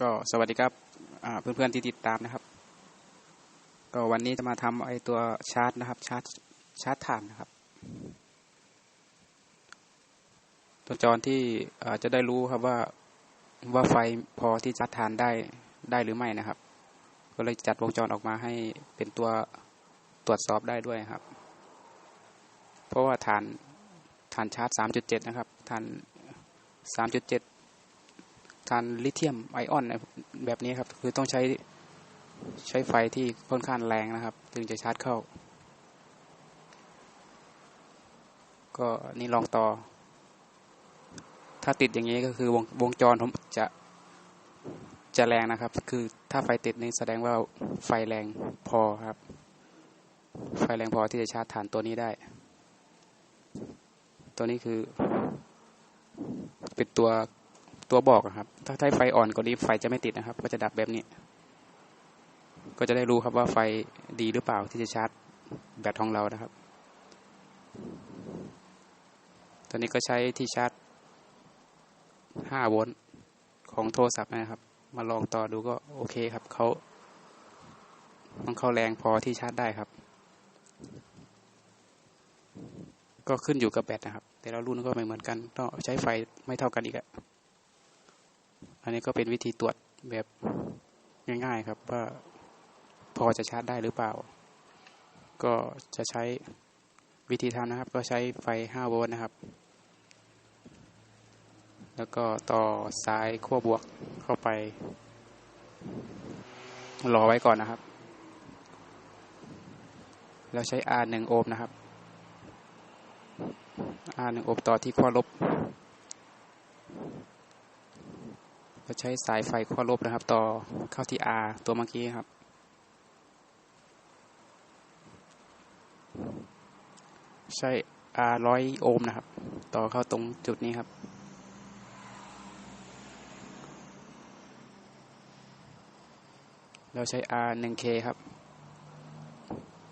ก็สวัสดีครับเพื่อนๆที่ติดตามนะครับ ก็วันนี้จะมาทำไอตัวชาร์จนะครับ ชาร์จชาร์จถ่านนะครับ ตัวจรที่จะได้รู้ครับว่าว่าไฟพอที่ชาร์จถ่านได้ได้หรือไม่นะครับ ก็เลยจัดวงจรออกมาให้เป็นตัวตรวจสอบได้ด้วยครับ เพราะว่าฐานฐานชาร์จ 3.7 นะครับฐาน 3.7 ฐานลิเธียมไอออนแบบนี้ครับ คือต้องใช้ใช้ไฟที่ค่อนข้างแรงนะครับถึงจะชาร์จเข้า ก็นี่ลองต่อ ถ้าติดอย่างนี้ก็คือวงวงจรผมจะจะแรงนะครับ คือถ้าไฟติดนี่แสดงว่าไฟแรงพอครับ ไฟแรงพอที่จะชาร์จฐานตัวนี้ได้ ตัวนี้คือเป็นตัว ตัวบอกครับ ถ้าใช้ไฟอ่อนกว่านี้ไฟจะไม่ติดนะครับ ก็จะดับแบบนี้ ก็จะได้รู้ครับว่าไฟดีหรือเปล่าที่จะชาร์จแบตของเรานะครับตัวนี้ก็ใช้ที่ชาร์จ 5 โวลต์ของโทรศัพท์นะครับ มาลองต่อดูก็โอเคครับเขาต้องเข้าแรงพอที่ชาร์จได้ครับ ก็ขึ้นอยู่กับแบตนะครับ แต่ละรุ่นก็ไม่เหมือนกันต้องใช้ไฟไม่เท่ากันอีกอะ อันนี้ก็เป็นวิธีตรวจแบบง่าย ๆ ครับว่าพอจะชาร์จได้หรือเปล่า ก็จะใช้วิธีทำนะครับ ก็ใช้ไฟ 5 โวลต์นะครับ แล้วก็ต่อสายขั้วบวกเข้าไป รอไว้ก่อนนะครับ แล้วใช้ R 1โอห์มนะครับ R 1โอห์มต่อที่ขั้วลบ ก็ใช้สายไฟขั้วลบนะครับ ต่อเข้าที่ R ตัวเมื่อกี้ครับ ใช้ R ร้อยโอห์มนะครับ ต่อเข้าตรงจุดนี้ครับ เราใช้ R 1K ครับ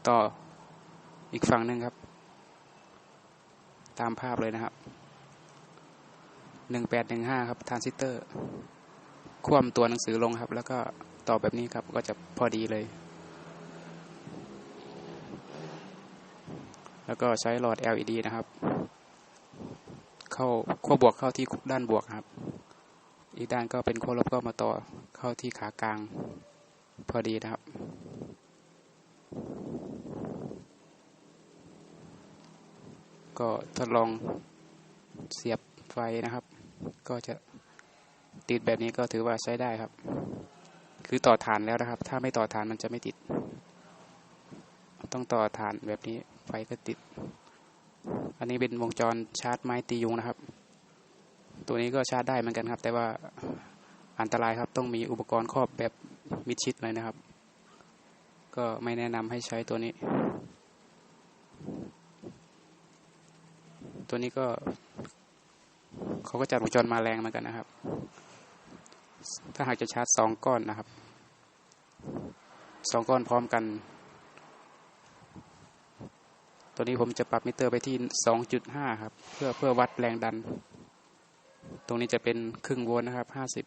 ต่ออีกฝั่งหนึ่งครับ ตามภาพเลยนะครับ 1815 ครับทรานซิสเตอร์ คว่ำตัวหนังสือลงครับ แล้วก็ต่อแบบนี้ครับ ก็จะพอดีเลย แล้วก็ใช้หลอด LED นะครับ เข้าขั้วบวกเข้าที่ด้านบวกครับ อีกด้านก็เป็นขั้วลบก็มาต่อเข้าที่ขากลาง พอดีนะครับก็ทดลองเสียบไฟนะครับ ก็จะ ติดแบบนี้ก็ถือว่าใช้ได้ครับ คือต่อฐานแล้วนะครับ ถ้าไม่ต่อฐานมันจะไม่ติด ต้องต่อฐานแบบนี้ไฟก็ติด อันนี้เป็นวงจรชาร์จไม้ตียุงนะครับ ตัวนี้ก็ชาร์จได้เหมือนกันครับ แต่ว่าอันตรายครับต้องมีอุปกรณ์ครอบแบบมิดชิดเลยนะครับ ก็ไม่แนะนำให้ใช้ตัวนี้ ตัวนี้ก็เขาก็จัดวงจรมาแรงเหมือนกันนะครับ ถ้าหากจะชาร์จสองก้อนนะครับสองก้อนพร้อมกัน ตัวนี้ผมจะปรับมิเตอร์ไปที่สองจุดห้าครับ เพื่อเพื่อวัดแรงดัน ตรงนี้จะเป็นครึ่งโวลต์นะครับห้าสิบ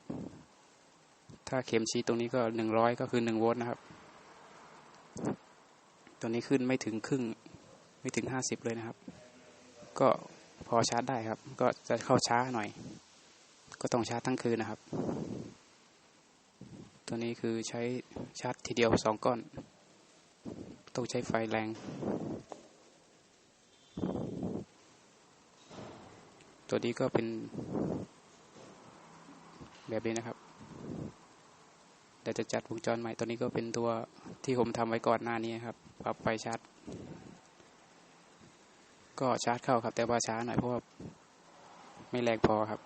ถ้าเข็มชี้ตรงนี้ก็หนึ่งร้อยก็คือหนึ่งโวลต์นะครับ ตัวนี้ขึ้นไม่ถึงครึ่งไม่ถึงห้าสิบเลยนะครับ ก็พอชาร์จได้ครับ ก็จะเข้าช้าหน่อย ก็ต้องชาร์จทั้งคืนนะครับ ตัวนี้คือใช้ชาร์จทีเดียวสองก้อน ต้องใช้ไฟแรง ตัวนี้ก็เป็นแบบนี้นะครับเดี๋ยวจะจัดวงจรใหม่ ตัวนี้ก็เป็นตัวที่ผมทำไว้ก่อนหน้านี้ครับปรับไฟชาร์จ ก็ชาร์จเข้าครับ แต่ว่าช้าหน่อยเพราะว่าไม่แรงพอครับ